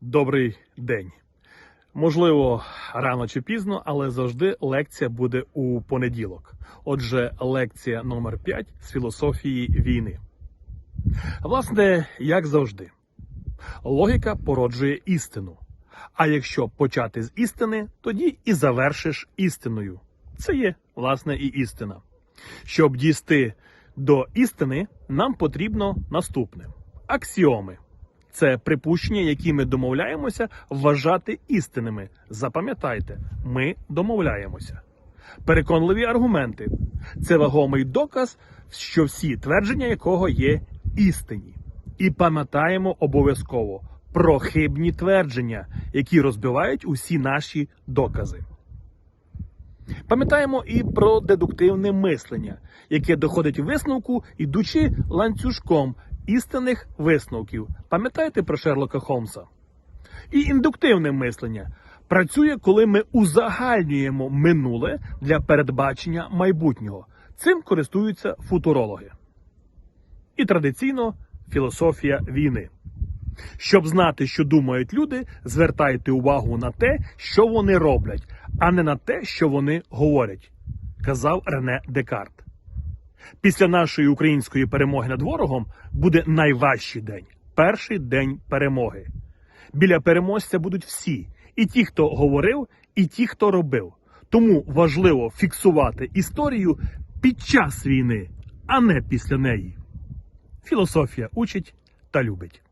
Добрий день. Можливо, рано чи пізно, але завжди лекція буде у понеділок. Отже, лекція номер 5 з філософії війни. Власне, як завжди, логіка породжує істину. А якщо почати з істини, тоді і завершиш істиною. Це є, власне, і істина. Щоб дійти до істини, нам потрібно наступне: аксіоми. Це припущення, які ми домовляємося вважати істинними. Запам'ятайте, ми домовляємося. Переконливі аргументи це вагомий доказ, що всі твердження якого є істинні. І пам'ятаємо обов'язково про хибні твердження, які розбивають усі наші докази. Пам'ятаємо і про дедуктивне мислення, яке доходить висновку, ідучи ланцюжком істинних висновків. Пам'ятаєте про Шерлока Холмса? І індуктивне мислення працює, коли ми узагальнюємо минуле для передбачення майбутнього. Цим користуються футурологи. І традиційно філософія війни. Щоб знати, що думають люди, звертайте увагу на те, що вони роблять, а не на те, що вони говорять, казав Рене Декарт. Після нашої української перемоги над ворогом буде найважчий день перший день перемоги. Біля переможця будуть всі, і ті, хто говорив, і ті, хто робив. Тому важливо фіксувати історію під час війни, а не після неї. Філософія учить та любить.